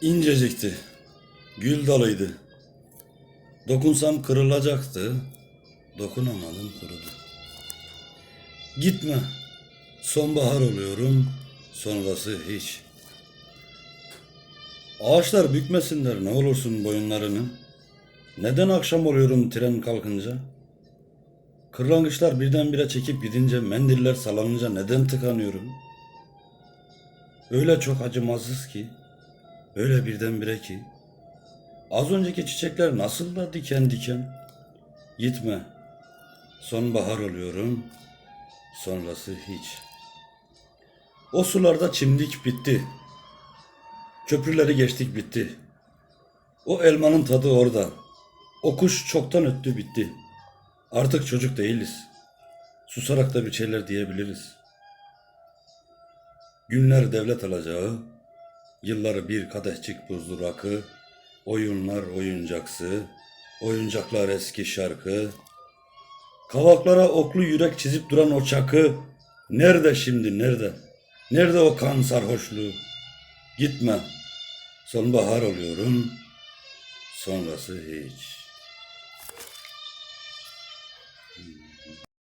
İncecikti. Gül dalıydı. Dokunsam kırılacaktı. Dokunamadım kurudu. Gitme. Sonbahar oluyorum. Sonrası hiç. Ağaçlar bükmesinler ne olursun boyunlarını. Neden akşam oluyorum tren kalkınca? Kırlangıçlar birdenbire çekip gidince mendiller sallanınca neden tıkanıyorum? Öyle çok acımasız ki, öyle birdenbire ki. Az önceki çiçekler nasıl da diken diken. Gitme. Sonbahar oluyorum. Sonrası hiç. O sularda çimdik bitti. Köprüleri geçtik bitti. O elmanın tadı orada. O kuş çoktan öttü bitti. Artık çocuk değiliz. Susarak da bir şeyler diyebiliriz. Günler devlet alacağı, yılları bir kadehçik buzlu rakı, oyunlar oyuncaksı, oyuncaklar eski şarkı, kavaklara oklu yürek çizip duran o çakı, nerede şimdi nerede? Nerede o kan sarhoşluğu? Gitme, sonbahar oluyorum, sonrası hiç.''